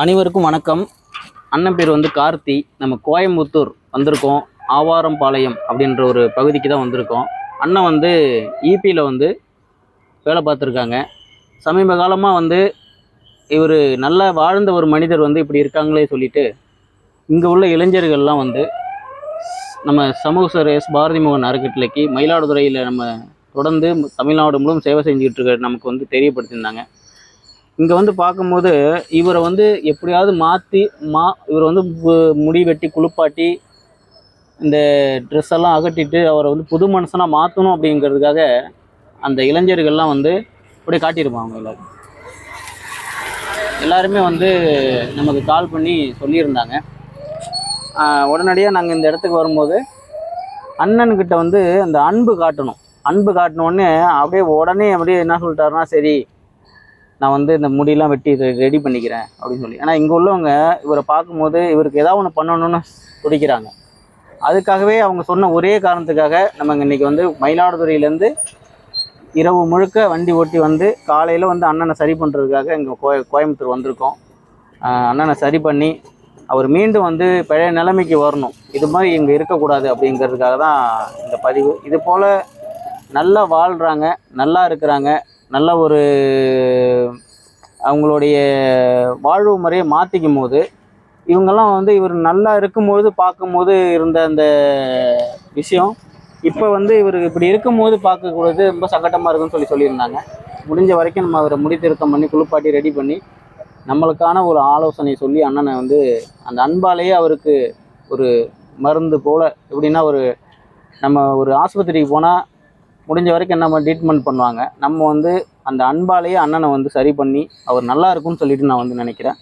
அனைவருக்கும் வணக்கம். அண்ணன் பேர் வந்து கார்த்தி. நம்ம கோயம்புத்தூர் வந்திருக்கோம். ஆவாரம்பாளையம் அப்படின்ற ஒரு பகுதிக்கு தான் வந்திருக்கோம். அண்ணன் வந்து ஈபியில் வந்து வேலை பார்த்துருக்காங்க. சமீப காலமாக வந்து இவர் நல்லா வாழ்ந்த ஒரு மனிதர் வந்து இப்படி இருக்காங்களே சொல்லிட்டு இங்கே உள்ள இளைஞர்கள்லாம் வந்து நம்ம சமூக சேவர் எஸ் பாரதி மோகன் அறக்கட்டளைக்கு மயிலாடுதுறையில் நம்ம தொடர்ந்து தமிழ்நாடு முழுவதும் சேவை செஞ்சுக்கிட்டு இருக்க நமக்கு வந்து தெரியப்படுத்தியிருந்தாங்க. இங்கே வந்து பார்க்கும்போது இவரை வந்து எப்படியாவது மாற்றி மா இவரை வந்து முடி வெட்டி குளிப்பாட்டி இந்த ட்ரெஸ் எல்லாம் அகட்டிட்டு அவரை வந்து புது மனுஷனாக மாற்றணும் அப்படிங்கிறதுக்காக அந்த இளைஞர்கள்லாம் வந்து அப்படியே காட்டியிருப்பாங்க எல்லாரும். எல்லாருமே வந்து நமக்கு கால் பண்ணி சொல்லியிருந்தாங்க. உடனடியாக நாங்கள் இந்த இடத்துக்கு வரும்போது அண்ணன்கிட்ட வந்து அந்த அன்பு காட்டணும். அன்பு காட்டினோடனே அப்படியே உடனே அப்படியே என்ன சொல்லிட்டாருன்னா சரி நான் வந்து இந்த முடியெல்லாம் வெட்டி ரெடி பண்ணிக்கிறேன் அப்படின்னு சொல்லி. ஆனால் இங்கே உள்ளவங்க இவரை பார்க்கும்போது இவருக்கு ஏதாவது ஒன்று பண்ணணும்னு துடிக்கிறாங்க. அதுக்காகவே அவங்க சொன்ன ஒரே காரணத்துக்காக நம்ம இன்னைக்கு வந்து மயிலாடுதுறையிலேருந்து இரவு முழுக்க வண்டி ஓட்டி வந்து காலையில் வந்து அண்ணனை சரி பண்ணுறதுக்காக இங்கே கோய கோயம்புத்தூர் வந்திருக்கோம். அண்ணனை சரி பண்ணி அவர் மீண்டும் வந்து பழைய நிலைமைக்கு வரணும். இது மாதிரி இங்கே இருக்கக்கூடாது அப்படிங்கிறதுக்காக தான் இந்த பதிவு. இது போல் நல்லா வாழ்கிறாங்க நல்லா இருக்கிறாங்க. நல்ல ஒரு அவங்களுடைய வாழ்வு முறையை மாற்றிக்கும் போது இவங்கெல்லாம் வந்து இவர் நல்லா இருக்கும்போது பார்க்கும்போது இருந்த அந்த விஷயம் இப்போ வந்து இவர் இப்படி இருக்கும்போது பார்க்கக்கூடாது ரொம்ப சங்கடமாக இருக்குன்னு சொல்லி சொல்லியிருந்தாங்க. முடிஞ்ச வரைக்கும் நம்ம அவரை முடித்திருத்தம் பண்ணி குளிப்பாட்டி ரெடி பண்ணி நம்மளுக்கான ஒரு ஆலோசனை சொல்லி அண்ணனை வந்து அந்த அன்பாலேயே அவருக்கு ஒரு மருந்து போல் எப்படின்னா ஒரு நம்ம ஒரு ஆஸ்பத்திரிக்கு போனால் முடிஞ்ச வரைக்கும் நம்ம ட்ரீட்மெண்ட் பண்ணுவாங்க. நம்ம வந்து அந்த அன்பாலேயே அண்ணனை வந்து சரி பண்ணி அவர் நல்லா இருக்கும்னு சொல்லிட்டு நான் வந்து நினைக்கிறேன்.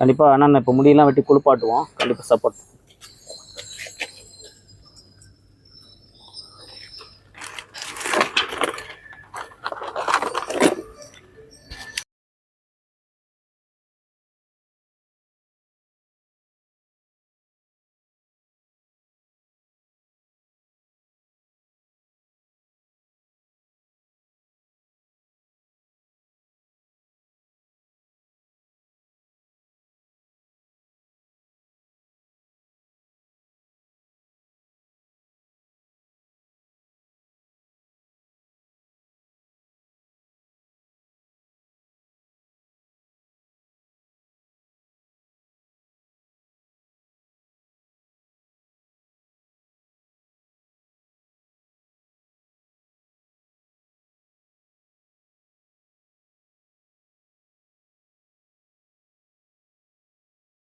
கண்டிப்பாக அண்ணனை இப்போ முடியெல்லாம் வெட்டி குளிப்பாட்டுவோம். கண்டிப்பாக சப்போர்ட்